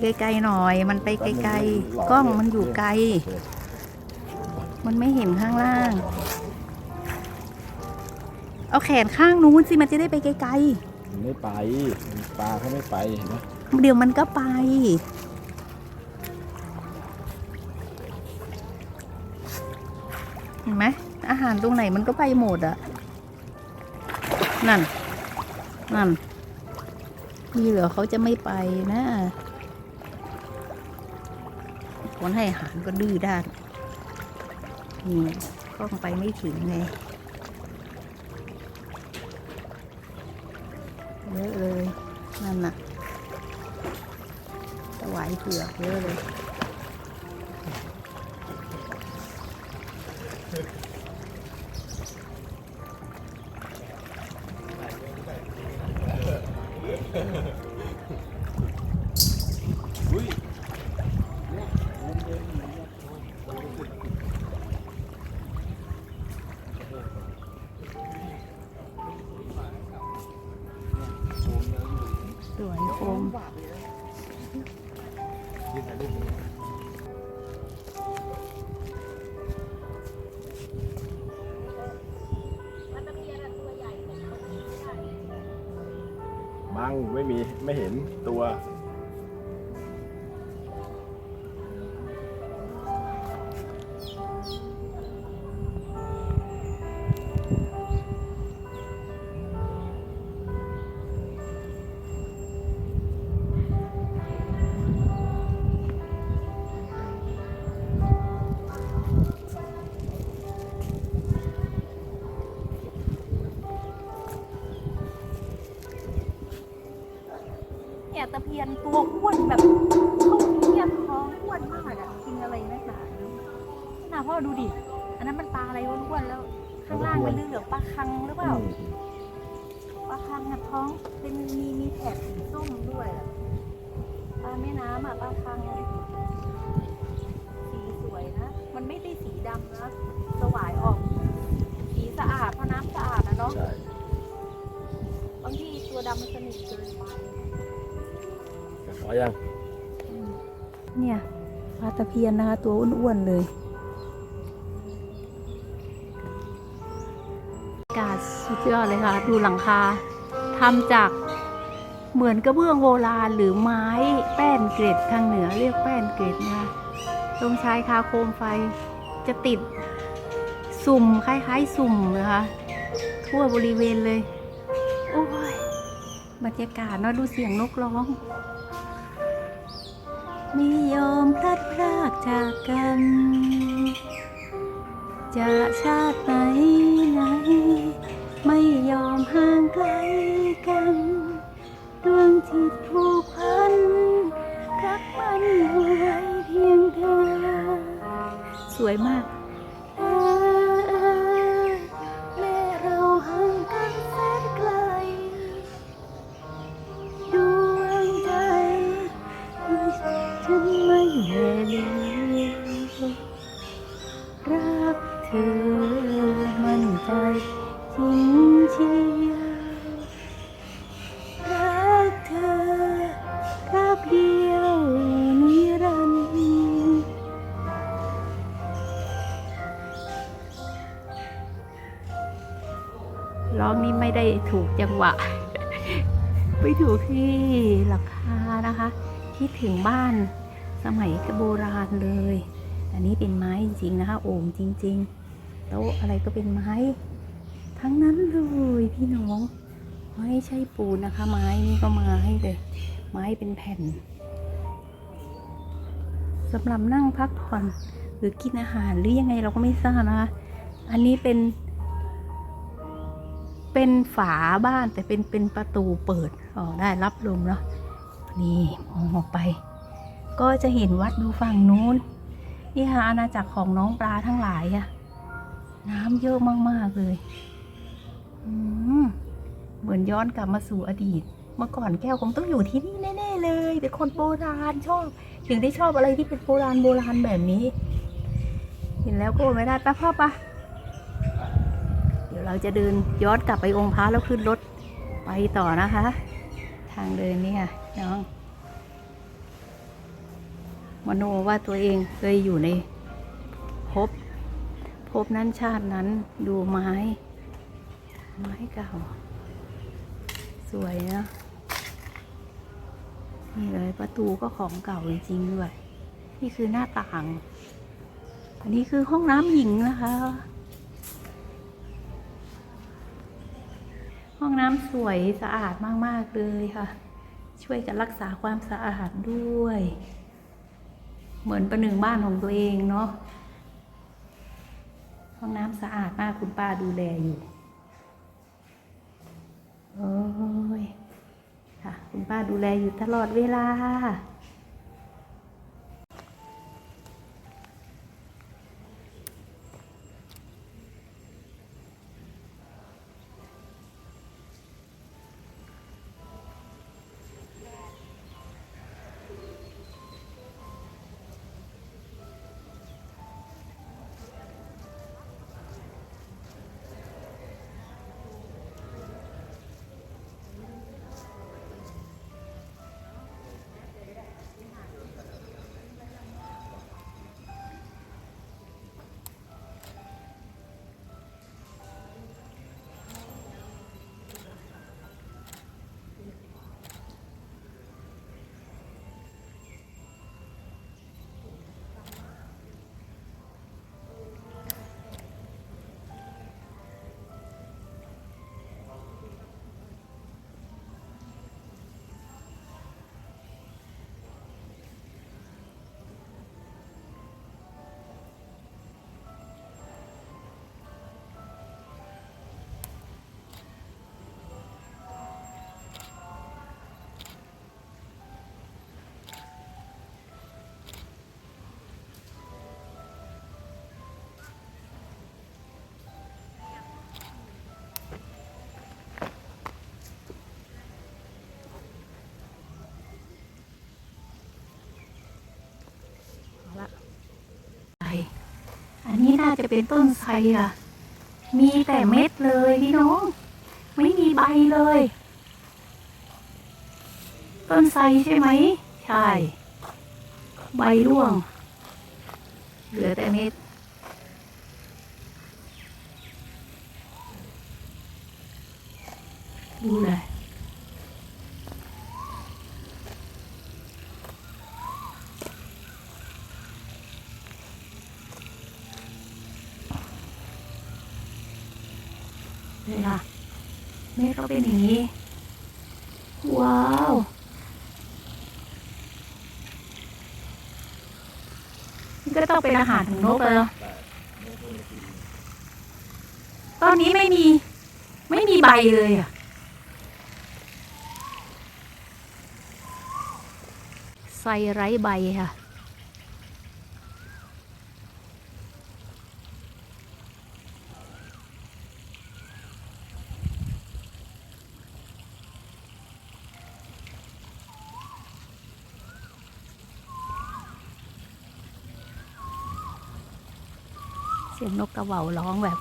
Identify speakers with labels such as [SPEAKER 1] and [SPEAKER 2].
[SPEAKER 1] ไกลๆหน่อย มันไปไกลๆ กล้องมันอยู่ไกล มันไม่เห็นข้างล่าง เอาแขนข้างนู้นสิ มันจะได้ไปไกล
[SPEAKER 2] มันไม่ไปปลาเขาไม่ไปเห็นไหม
[SPEAKER 1] ๆ เดี๋ยวมันก็ไป เห็นไหม อาหารตรงไหนมันก็ไปหมดอะนั่น นั่น มีเหลือเขาจะไม่ไปนะ คนให้อาหารก็ดื้อด้านนี่กล้องไปไม่ถึงไงเยอะเลยนั่นน่ะถวายเผือกเยอะเลย คม
[SPEAKER 2] บังไม่มีไม่เห็นตัว
[SPEAKER 1] เนี่ยตะเพียนตัวอ้วนแบบเขาเทียบท้องอ้วนมากอะกินอะไรนักหนาน่าพ่อดูดิ อันนั้นมันปลาอะไรอ้วนๆแล้ว ข้างล่างเป็นเหลืองๆปลาคังหรือเปล่าปลาคังอะท้องเป็นมีมีแถบสีส้มด้วยอะปลาแม่น้ำอะปลาคังสีสวยนะ มันไม่ได้สีดำนะสวายออก สีสะอาดเพราะน้ำสะอาดนะเนาะ
[SPEAKER 2] ใช่
[SPEAKER 1] บางทีตัวดำมันสนิทเกินไป
[SPEAKER 2] อยัง
[SPEAKER 1] เนี่ยปลาตะเพียนนะคะ ตัวอ้วนๆเลย อากาศสุดยอดเลยค่ะ ดูหลังคาทำจากเหมือนกระเบื้องโบราณหรือไม้แป้นเกร็ดทางเหนือเรียกแป้นเกร็ดนะคะตรงชายคาโคมไฟจะติดสุ่มคล้ายๆสุ่มนะคะ ทั่วบริเวณเลย โอ้ยบรรยากาศเนาะดูเสียงนกร้อง ไม่ยอมพลัดพรากจากกัน จะชาติไหนไหน ไม่ยอมห่างไกลกันดวงจิตผูกพันรักมันไว้เพียงเธอ สวยมาก เธอมั่นใจจริงเชียรักเธอรักเดียวนิรันดร์ร้องนี่ไม่ได้ถูกจังหวะ ไม่ถูกที่หลังคานะคะ คิดถึงบ้านสมัยโบราณเลย อันนี้เป็นไม้จริงๆนะคะ โอ่งจริง ๆ โต๊ะอะไรก็เป็นไม้ ทั้งนั้นเลยพี่น้อง ไม่ใช่ปูนนะคะ ไม้นี่ก็ไม้เลยไม้เป็นแผ่นสำหรับนั่งพักผ่อนหรือกินอาหารหรือยังไงเราก็ไม่ทราบนะคะ อันนี้เป็น เป็นฝาบ้านแต่เป็นเป็นประตูเปิดออกได้รับลมเนาะนี่มองออกไป ก็จะเห็นวัดดูฝั่งนู้นนี่ค่ะอาณาจักรของน้องปลาทั้งหลายอะ น้ำเยอะมาก ๆ เลยเหมือนย้อนกลับมาสู่อดีต เมื่อก่อนแก้วคงต้องอยู่ที่นี่แน่ๆเลย เป็นคนโบราณชอบ ถึงได้ชอบอะไรที่เป็นโบราณโบราณแบบนี้ เห็นแล้วก็ไม่ได้ป้าพ่อปะเดี๋ยวเราจะเดินย้อนกลับไปองค์พระแล้วขึ้นรถไปต่อนะคะ ทางเดินนี่ค่ะน้องมโนว่าตัวเองเคยอยู่ในภพ ภพนั้นชาตินั้นดูไม้ ไม้เก่า สวยนะนี่เลยประตูก็ของเก่าจริงๆด้วย นี่คือหน้าต่าง อันนี้คือห้องน้ำหญิงนะคะ ห้องน้ำสวยสะอาดมากๆเลยค่ะ ช่วยกันรักษาความสะอาดด้วย เหมือนประหนึ่งบ้านของตัวเองเนาะ ห้องน้ำสะอาดมากคุณป้าดูแลอยู่โอ้ยค่ะ คุณป้าดูแลอยู่ตลอดเวลาาจะเป็นต้นไทรอะ มีแต่เม็ดเลยพี่น้อง ไม่มีใบเลย ต้นไทรใช่ไหม ใช่ ใบร่วง เหลือแต่เม็ดดูเลยเลยค่ะ เมฆก็เป็นอย่างนี้ ว้าว นี่ก็ต้องเป็นอาหารของนกเลยเนอะตอนนี้ไม่มี ไม่มีใบเลยอะใส่ไร้ใบค่ะ เสียงนกกระเหว่าร้องแบบ